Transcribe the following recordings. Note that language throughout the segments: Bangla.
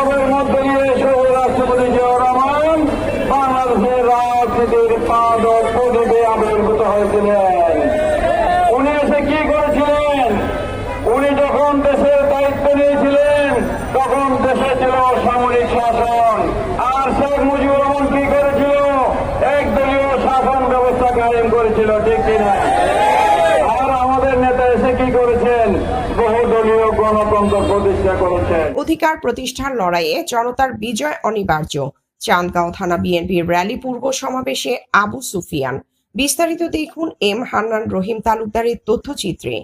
বিপ্লবের মধ্য দিয়ে শহীদ রাষ্ট্রপতি জিয়াউর রহমান বাংলাদেশের রাজনীতির পাদক প্রদীপে আবির্ভূত হয়েছিলেন। উনি এসে কি করেছিলেন? উনি যখন দেশের দায়িত্ব নিয়েছিলেন, তখন দেশে ছিল সামরিক শাসন। আর শেখ মুজিবুর রহমান কি করেছিল? একদলীয় শাসন ব্যবস্থা কায়েম করেছিল, ঠিক কিনা? আর আমাদের নেতা এসে কি করেছেন? অধিকার প্রতিষ্ঠার লড়াইয়ে জনতার বিজয় অনিবার্য। চান্দগাঁও থানা বিএনপির র্যালি পূর্ব সমাবেশে আবু সুফিয়ান। বিস্তারিত দেখুন এম হান্নান রহিম তালুকদারের তথ্যচিত্রে।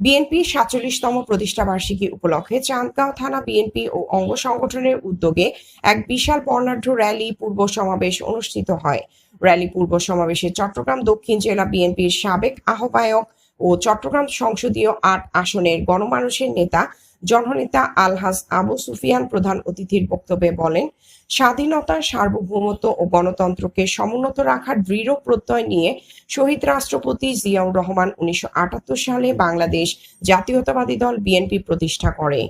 বিএনপি সাতচল্লিশতম প্রতিষ্ঠা বার্ষিকী উপলক্ষে চান্দগাঁও থানা বিএনপি ও অঙ্গ সংগঠনের উদ্যোগে এক বিশাল বর্ণাঢ্য র্যালি পূর্ব সমাবেশ অনুষ্ঠিত হয়। র্যালি পূর্ব সমাবেশে চট্টগ্রাম দক্ষিণ জেলা বিএনপির সাবেক আহ্বায়ক ও চট্টগ্রাম সংসদীয় আট আসনের গণমানুষের নেতা জননেতা আলহাজ আবু সুফিয়ান প্রধান অতিথির বক্তব্যে বলেন স্বাধীনতা সার্বভৌমত্ব ও গণতন্ত্রকে সমুন্নত রাখার দৃঢ় প্রত্যয় নিয়ে শহীদ রাষ্ট্রপতি জিয়াউর রহমান উনিশশো আটাত্তর সালে বাংলাদেশ জাতীয়তাবাদী দল বিএনপি প্রতিষ্ঠা করে।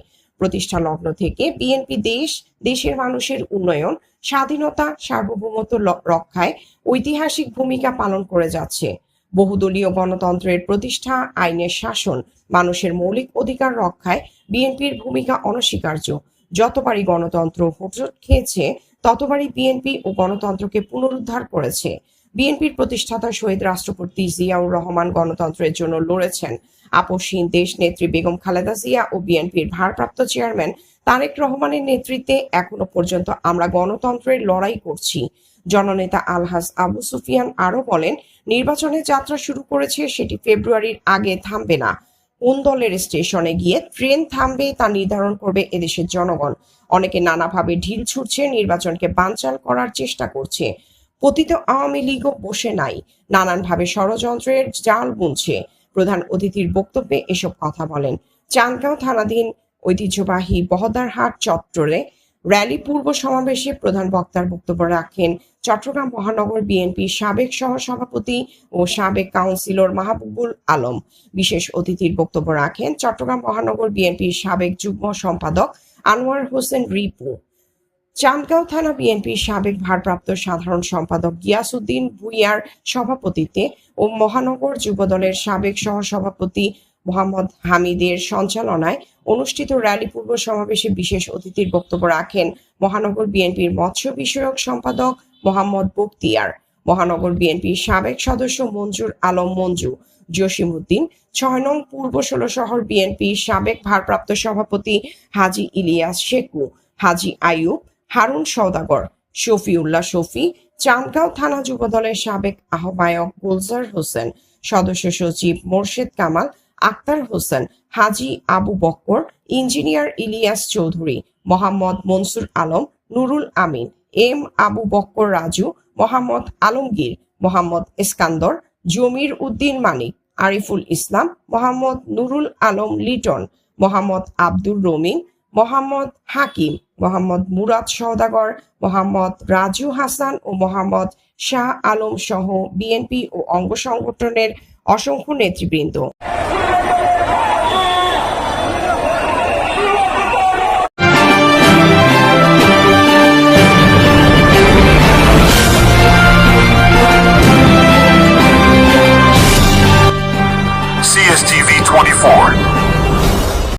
প্রতিষ্ঠা লগ্ন থেকে বিএনপি দেশ, দেশের মানুষের উন্নয়ন, স্বাধীনতা, সার্বভৌমত্ব রক্ষায় ঐতিহাসিক ভূমিকা পালন করে যাচ্ছে। বহুদলীয় গণতন্ত্রের প্রতিষ্ঠা, আইনের শাসন, মানুষের মৌলিক অধিকার রক্ষায় বিএনপির ভূমিকা অনস্বীকার্য। যতবারই গণতন্ত্র হোঁচট খেয়েছে, ততবারই বিএনপি ও গণতন্ত্রকে পুনরুদ্ধার করেছে। বিএনপির প্রতিষ্ঠাতা শহীদ রাষ্ট্রপতি জিয়াউর রহমান গণতন্ত্রের জন্য লড়েছেন। আপসহীন দেশ নেত্রী বেগম খালেদা জিয়া ও বিএনপির ভারপ্রাপ্ত চেয়ারম্যান তারেক রহমানের নেতৃত্বে এখনও পর্যন্ত আমরা গণতন্ত্রের লড়াই করছি। জননেতা আলহাজ আবু সুফিয়ান আরও বলেন নির্বাচনের যাত্রা শুরু করেছে, সেটি ফেব্রুয়ারির আগে থামবে না। কোন দলের স্টেশনে গিয়ে ট্রেন থামবে তা নির্ধারণ করবে এদেশের জনগণ। অনেকে নানাভাবে ঢিল ছুটছে নির্বাচনকে বানচাল করার চেষ্টা করছে। পতিত আওয়ামী লীগও বসে নাই, নানানভাবে ষড়যন্ত্রের জাল বুনছে। প্রধান অতিথির বক্তব্যে এসব কথা বলেন। চান্দগাঁও থানাধীন ঐতিহ্যবাহী বহদারহাট চত্বরে র্যালি পূর্ব সমাবেশে প্রধান বক্তার বক্তব্য রাখেন চট্টগ্রাম মহানগর বিএনপির সাবেক সহসভাপতি ও সাবেক কাউন্সিলর মাহবুবুল আলম। বিশেষ অতিথির বক্তব্য রাখেন চট্টগ্রাম মহানগর বিএনপির সাবেক যুগ্ম সম্পাদক আনোয়ার হোসেন রিপু। চান্দগাঁও থানা বিএনপির সাবেক ভারপ্রাপ্ত সাধারণ সম্পাদক গিয়াসুদ্দিন ভুইয়ার সভাপতিত্বে ও মহানগর যুবদলের সাবেক সহসভাপতি মোহাম্মদ হামিদের সঞ্চালনায় অনুষ্ঠিত র্যালি পূর্ব সমাবেশে বিশেষ অতিথির বক্তব্য রাখেন মহানগর বিএনপির মৎস্য বিষয়ক সম্পাদক মোহাম্মদ বক্তিয়ার, মহানগর বিএনপির সাবেক সদস্য মঞ্জুর আলম মঞ্জু, জসিমউদ্দিন, ছয় নং পূর্ব ষোলো শহর বিএনপির সাবেক ভারপ্রাপ্ত সভাপতি হাজি ইলিয়াস শেকু হাজি আইয়ুব, হারুন সওদাগর, শফিউল্লাহ শফি, চান্দগাঁও থানা যুবদলের সাবেক আহ্বায়ক গুলজার হোসেন, সদস্য সচিব মোর্শেদ কামাল আক্তার হোসেন, হাজি আবু বক্কর, ইঞ্জিনিয়ার ইলিয়াস চৌধুরী, মোহাম্মদ মনসুর আলম, নুরুল আমিন, এম আবু বক্কর রাজু, মোহাম্মদ আলমগীর, মোহাম্মদ ইস্কান্দর, জমির উদ্দিন মানিক, আরিফুল ইসলাম, মোহাম্মদ নুরুল আলম লিটন, মোহাম্মদ আব্দুর রমিন মোহাম্মদ হাকিম, মোহাম্মদ মুরাদ সওদাগর, মোহাম্মদ রাজু হাসান ও মোহাম্মদ শাহ আলম সহ বিএনপি ও অঙ্গ সংগঠনের অসংখ্য নেতৃবৃন্দ। Yeah.